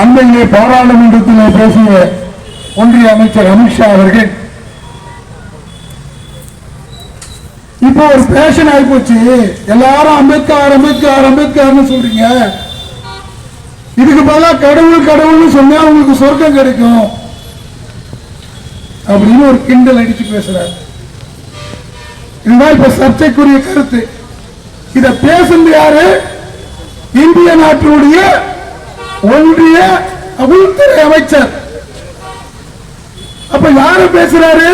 அண்மையிலே பாராளுமன்றத்திலே பேசிய ஒன்றிய அமைச்சர் அமித்ஷா அவர்கள் இப்போ ஒரு பேஷன் ஆகி போச்சு. எல்லாரும் அம்பேத்கர் அம்பேத்கர் அம்பேத்கர்னு சொல்றீங்க. இதுக்கு பதிலா கடவுள் கடவுள்னு சொன்னா உங்களுக்கு சொர்க்கம் கிடைக்கும். அப்படின்னு ஒரு கிண்டல் அடிச்சு பேசுறாரு. இதுதான் இப்ப சர்ச்சைக்குரிய கருத்து. இத பேசுறது யாரு? இந்திய நாட்டினுடைய ஒன்றிய உள்துறை அமைச்சர். அப்ப யாரு பேசுறாரு?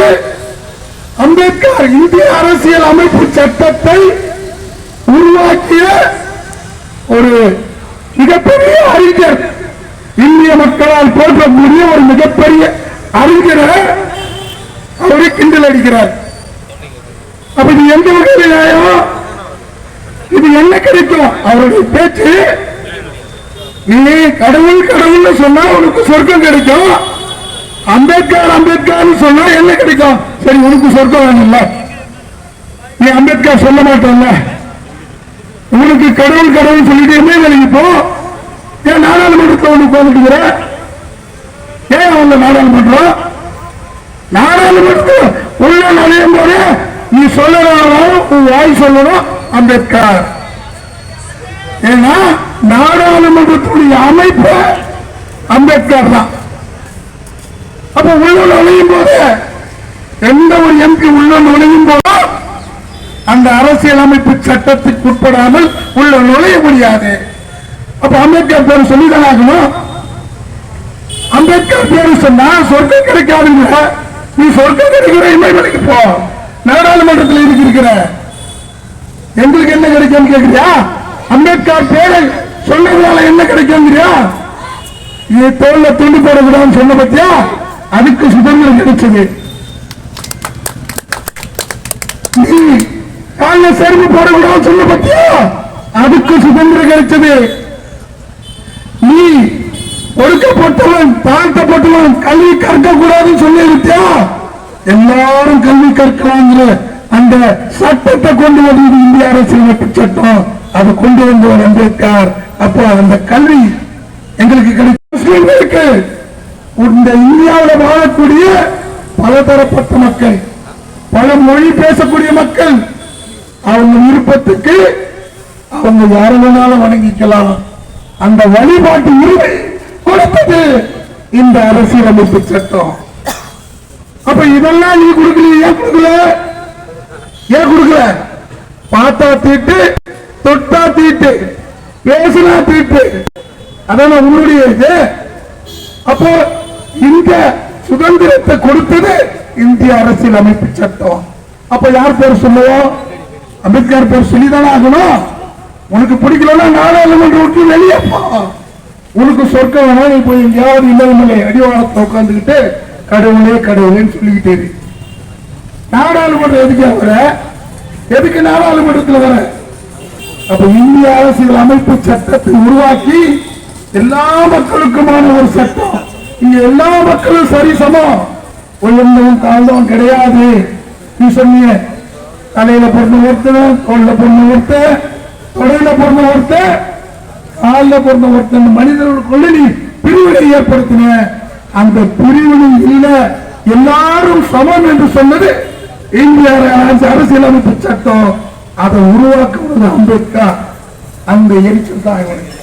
அம்பேத்கர் இந்திய அரசியல் அமைப்பு சட்டத்தை உருவாக்கிய ஒரு மிகப்பெரிய அறிஞர். இந்திய மக்களால் போற்றக்கூடிய ஒரு மிகப்பெரிய அறிஞரை அவரை கிண்டல் அடிக்கிறார். அப்ப இது எந்த வகையில் நியாயம்? இது என்ன கிடைக்கும்? அவருடைய பேச்சு நீ கடவுள் கடவுள்னு சொன்னா உனக்கு சொர்க்கம் கிடைக்கும். அம்பேத்கர் அம்பேத்கர் சொன்னா என்ன கிடைக்கும்? சரி உனக்கு சொர்க்கம் வேணும்ல. நீ அம்பேத்கர் சொல்ல மாட்டோம்ல உனக்கு கடவுள் கடவுள் சொல்லிட்டே என்ன வேலைக்கு போ? ஏன் நாடாளுமன்றத்தில் உனக்கு உட்காந்துட்டுக்கிற ஏன் அவங்க நாடாளுமன்றம் நாடாளுமன்றத்தில் உள்ள நுழையும் போது நீ சொல்லணும் உன் வாய் சொல்லணும் அம்பேத்கர். ஏன்னா நாடாளுமன்றத்துடைய அமைப்பு அம்பேத்கர் தான். அப்ப உள்ள நுழையும் போது எந்த ஒரு எம்பி உள்ள நுழையும் போதும் அந்த அரசியலமைப்பு சட்டத்துக்கு உட்படாமல் உள்ள நுழைய முடியாது. அப்ப அம்பேத்கர் பேர் சொல்லிதான் ஆகணும். அம்பேத்கர் பேரு சொன்னா சொர்க்கம் கிடைக்காதுங்க நீ சொர்க்கம் கிடைக்கிற இமயமலைக்கு போ. நாடாளுமன்றத்தில் இருக்கிற? எங்களுக்கு என்ன கிடைக்கும் கேட்கிறியா அம்பேத்கர் பேரை சொன்னதுனால என்ன கிடைக்குங்கிறியா? நீ தோல்ல துண்டு போடக்கூடாதுன்னு சொன்ன பத்தியா? அதுக்கு சுதந்திரம் கிடைச்சது. நீ கால செருப்பு போடக்கூடாதுன்னு சொன்ன பத்தியா? அதுக்கு சுதந்திரம் கிடைச்சது. நீ ஒடுக்கப்பட்டவன் தாழ்த்தப்பட்டவன் கல்வி கற்க கூடாதுன்னு சொல்லி இருக்கியா எல்லாரும் கல்வி கற்கலாங்கிற அந்த சட்டத்தை கொண்டு வந்தது இந்திய அரசியலமைப்பு சட்டம். அது கொண்டு வந்தவர் அம்பேத்கர். அப்போ அந்த கல்வி எங்களுக்கு கிடைக்கும் இந்த இந்தியாவில் வாழக்கூடிய பலதரப்பட்ட மக்கள் பல மொழி பேசக்கூடிய மக்கள் அவங்க விருப்பத்துக்கு அவங்க யார வேணாலும் வணங்கிக்கலாம். அந்த வழிபாட்டு உரிமை கொடுத்தது இந்த அரசியலமைப்பு சட்டம். அப்ப இதெல்லாம் நீ கொடுக்கல ஏன் கொடுக்கல? ஏன் கொடுக்கல? பார்த்தா தீட்டு தீட்டு பேசினா அதான உன்னுடைய இது. அப்போ இந்த சுதந்திரத்தை கொடுத்தது இந்திய அரசியல் அமைப்பு சட்டம். அப்ப யார் பேர் சொல்லுவோம் அம்பேத்கர் பேர் சொல்லிதானே ஆகணும். உனக்கு பிடிக்கலன்னா நாடாளுமன்ற விட்டு வெளியே போ உனக்கு சொர்க்கம் வேணா நீ போய் எங்கேயாவது இல்லாமலே அடிவாளத்தை உட்காந்துக்கிட்டு கடவுளே கடவுளேன்னு சொல்லிக்கிட்டே நாடாளுமன்றம் எதுக்கு வர எதுக்கு நாடாளுமன்றத்தில் வர? அப்ப இந்திய அரசியல் அமைப்பு சட்டத்தை உருவாக்கி எல்லா மக்களுக்குமான ஒரு சட்டம். இங்க எல்லா மக்களும் சரி சமம் உயர்ந்தவன் தாழ்ந்தவன் கிடையாது. நீ சொன்னீங்க தலையில பொண்ணு ஒருத்தன் தோல்ல பொண்ணு ஒருத்தன் தொடையில பொண்ணு ஒருத்தன் காலில் பிறந்த ஒருத்தன் மனிதர்களுக்குள்ள நீ பிரிவினை ஏற்படுத்தின அந்த பிரிவினை இல்ல. எல்லாரும் சமம் என்று சொன்னது இந்திய அரசியலமைப்பு சட்டம். அதை உருவாக்குவது அம்பேத்கர். அந்த எரிச்சல் தான் இவனுக்கு.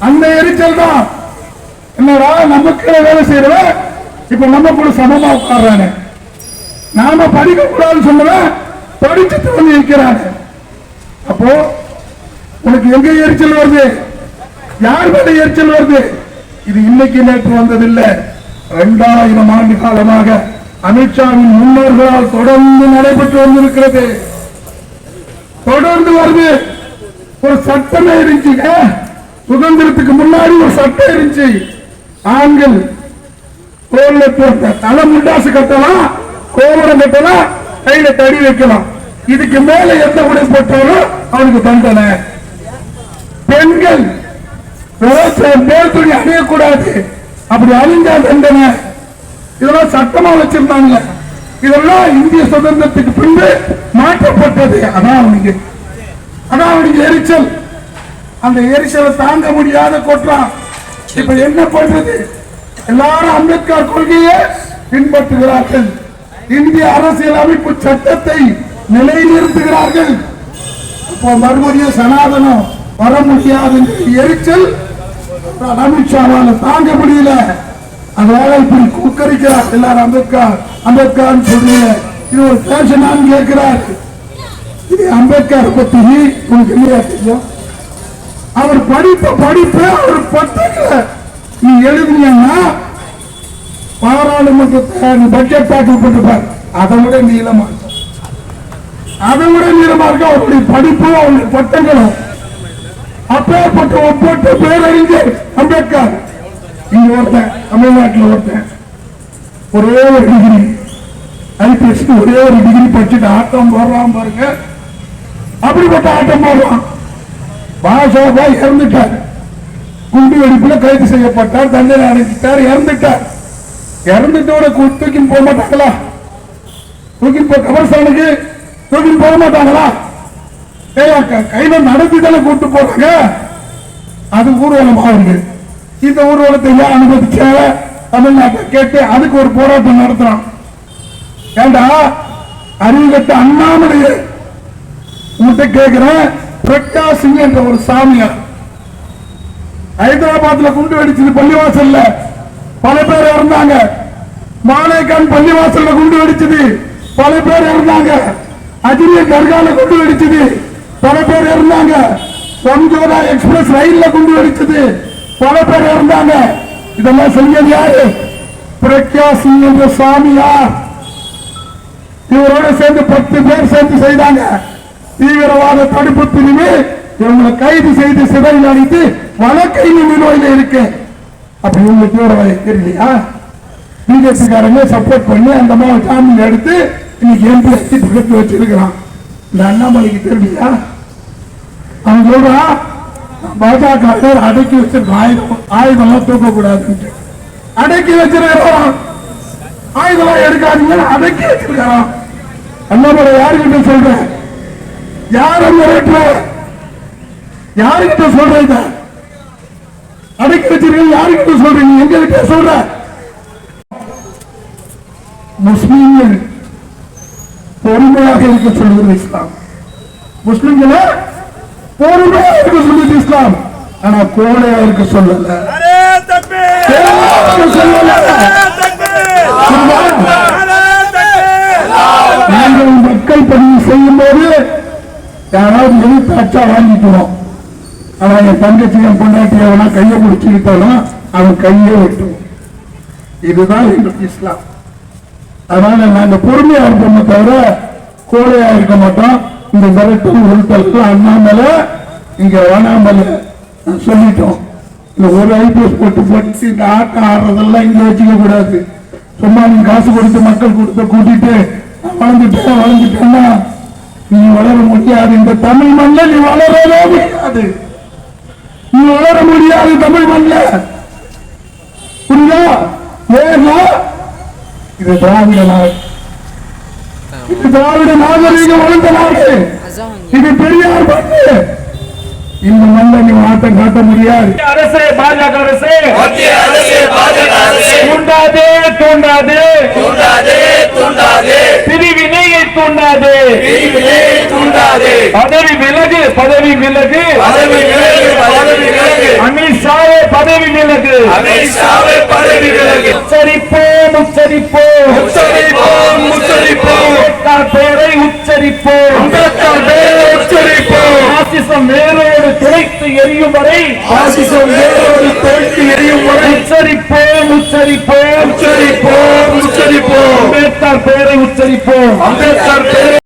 அந்த எரிச்சல் தான். என்னடா நமக்கு வேலை செய்யறவன் இப்ப நம்ம கூட சமமா உட்கார்றானே. நாம படிக்க கூடாதுன்னு சொன்னவன் படிச்சுட்டு வந்து இருக்கிறானே அப்போ உனக்கு எங்க எரிச்சல் வருது? யார் மேல எரிச்சல் வருது? இது இன்னைக்கு நேற்று வந்ததில்லை. இரண்டாயிரம் ஆண்டு காலமாக அமித்ஷாவின் முன்னோர்களால் தொடர்ந்து நடைபெற்று வந்திருக்கிறது. தொடர்ந்து வருது ஒரு சட்டமே இருந்துச்சுங்க சுதந்திரத்துக்கு முன்னாடி ஒரு சட்டம் இருந்துச்சு ஆண்கள் தோல்ல போட்ட தலை முண்டாசு கட்டலாம் கோபுரம் கட்டலாம் கையில தடி வைக்கலாம். இதுக்கு மேல எந்த உடை போட்டாலும் அவனுக்கு தண்டனை. பெண்கள் மேல் துணி அணியக்கூடாது. அப்படி அணிஞ்சா தண்டனை. இதெல்லாம் சட்டமா வச்சிருந்தாங்க இதெல்லாம் இந்திய சுதந்திரத்துக்கு பின்பு மாற்றப்பட்டது. அதான் அவனுக்கு அதான் அவனுக்கு எரிச்சல். அந்த எரிச்சலை தாங்க முடியாத கொட்டுறான் இப்ப என்ன பண்றது? எல்லாரும் அம்பேத்கர் கொள்கையை பின்பற்றுகிறார்கள். இந்திய அரசியல் அமைப்பு சட்டத்தை நிலைநிறுத்துகிறார்கள். இப்போ மறுபடியும் சனாதனம் வர முடியாது எரிச்சல் அமித்ஷாவால தாங்க முடியல. அதனால இப்படி கூக்கரிக்கிறார் எல்லாரும் அம்பேத்கர். அம்பேத்கர் சொல்றீங்க இது ஒரு பேஷனான்னு கேட்கிறார். இது அம்பேத்கர் பத்தி உங்களுக்கு இல்லையா தெரியும்? அவர் படிப்ப படிப்பு அவர் பட்டங்களை நீ எழுதினீங்கன்னா பாராளுமன்றத்தை நீ பட்ஜெட் தாக்கல் பண்ணிருப்பார் அதை விட நீளமா இருக்கும். அதை விட நீளமா இருக்கும். அவருடைய படிப்பு அவருடைய பட்டங்களும். அப்பேற்பட்ட ஒப்பற்ற பேரறிஞர் அம்பேத்கர். இங்க ஒருத்தன் தமிழ்நாட்டில் ஒருத்தன். ஒரே ஒரு டிகிரி ஐபிஎஸ்க்கு ஒரே ஒரு டிகிரி படிச்சுட்டு ஆட்டம் போடுறான் பாருங்க. அப்படிப்பட்ட ஆட்டம் போடுறான். பாஷாபா இறந்துட்டார். குண்டு வெடிப்புல கைது செய்யப்பட்டார் தண்டனை அடைஞ்சிட்டார் இறந்துட்டார். இறந்துட்டோட கு- தூக்கின்னு போக மாட்டாங்களா? தூக்கின்னு போ கபர்ஸ்தானுக்கு தூக்கின்னு போக மாட்டாங்களா? கையில நடத்தி தானே கூட்டு போறாங்க? அது ஊர்வலம் இருக்கு இந்த ஊர்வலத்தை ஏன் அனுமதிச்ச தமிழ்நாட்டை கேட்டு அதுக்கு ஒரு போராட்டம் நடத்துறான். ஏண்டா? அறிவுகட்ட அண்ணாமலையே உங்ககிட்ட கேட்கிறேன் பிரகாஷ் சிங் என்ற ஒரு சாமியார். ஹைதராபாத்ல குண்டு வெடிச்சது பள்ளிவாசல்ல. பல பேர் இறந்தாங்க. மாலேகான் பள்ளிவாசல்ல குண்டு வெடிச்சது. பல பேர் இறந்தாங்க. அஜிரிய தர்கால குண்டு வெடிச்சது. பல பேர் இறந்தாங்க. எக்ஸ்பிரஸ் ரயில்ல குண்டு வெடிச்சது. பல பேர் இறந்தாங்க. இதெல்லாம் செஞ்சது யாரு? பிரக்யா சிங் என்ற சுவாமியார் இவரோட சேர்ந்து பத்து பேர் சேர்ந்து செய்தாங்க. தீவிரவாத தடுப்பு பிரிவு இவங்களை கைது செய்து சிறையில் அடித்து வழக்கை நிலுவையில் இருக்கு. அப்படி இவங்க தீவிரவாதி தெரியலையா? பிஜேபி காரங்க சப்போர்ட் பண்ணி அந்த மாதிரி ஜாமீன் எடுத்து இன்னைக்கு எம்பி வச்சு வச்சிருக்கிறான். இந்த அண்ணாமலைக்கு தெரியலையா? அவன் சொல்றான் பாஜக அடக்கி வச்சிருக்க ஆயுதம் ஆயுதம்லாம் தூக்கக்கூடாதுன்ட்டு அடக்கி வச்சிருக்கிறோம். ஆயுதம் எடுக்காதீங்க அடக்கி வச்சிருக்கிறோம். அண்ணாமலை யாருக்கிட்ட சொல்றேன்? யார மிரட்டுற யாருக்கிட்ட சொல்றீங்க அடக்கி வச்சிருக்கீங்க யாருக்கிட்ட சொல்றீங்க? எங்க கிட்ட சொல்ற? முஸ்லீம்கள் பொறுமையாக இருக்க சொல்லுவது இஸ்லாம். முஸ்லிம்களை கோரிலே இருக்க சொல்லுது இஸ்லாம். ஆனா கோலையா இருக்க சொல்லல. சொல்லல. நீங்கள் மக்கள் பதிவு செய்யும் போது யாராவது எழுத்தாச்சா வாங்கிக்கிறோம் ஆனா என் தங்கச்சி என் பொண்டாட்டி கையை பிடிச்சுக்கிட்டாலும் அவன் கையே வெட்டும். இதுதான் எங்களுக்கு இஸ்லாம். அதனால நாங்க பொறுமையா இருப்போமே தவிர கோழையா இருக்க மாட்டோம். இந்த மிரட்டும் உருட்டல் அண்ணாமலை இங்க வேணாமலை சொல்லிட்டோம். இந்த ஒரு ஐபிஎஸ் போட்டு போட்டு இந்த ஆட்டம் ஆடுறதெல்லாம் இங்க வச்சுக்க கூடாது. சும்மா நீ காசு கொடுத்து மக்கள் கொடுத்து கூட்டிட்டு வளர்ந்துட்டேன் வளர்ந்துட்டேன்னா நீ வளர முடியாது. இந்த தமிழ் மண்ணில் நீ வளரவே முடியாது. நீ வளர முடியாது தமிழ் மண்ணில். புரியுதா? ஏன்னா இது திராவிட நாடு. இது திராவிட நாகரீகம் வளர்ந்த நாடு இது பெரியார் மண்ணு இந்த மண்ணை நீ மாட்டம் காட்ட முடியாது. அரசு பாஜக அரசு. மத்திய அரசு பாஜக அரசு. தூண்டாதே தூண்டாதே. தூண்டாதே தூண்டாதே. பிரிவினையை தூண்டாதே. பதவி விலகு பதவி விலகு. பதவி விலகு பதவி விலகு. அமித்ஷாவே பதவி விலகு. அமித்ஷாவை பதவி விலகு. உச்சரிப்போம் உச்சரிப்போம். உச்சரிப்போம் பெயரை உச்சரிப்போம். பேரை உச்சரிப்போம். பாசிசம் வேரோடு துளைத்து எரியும் வரை பாசிசம் வேரோடு உச்சரிப்போம் உச்சரிப்போம் உச்சரிப்போம் அம்பேத்கர்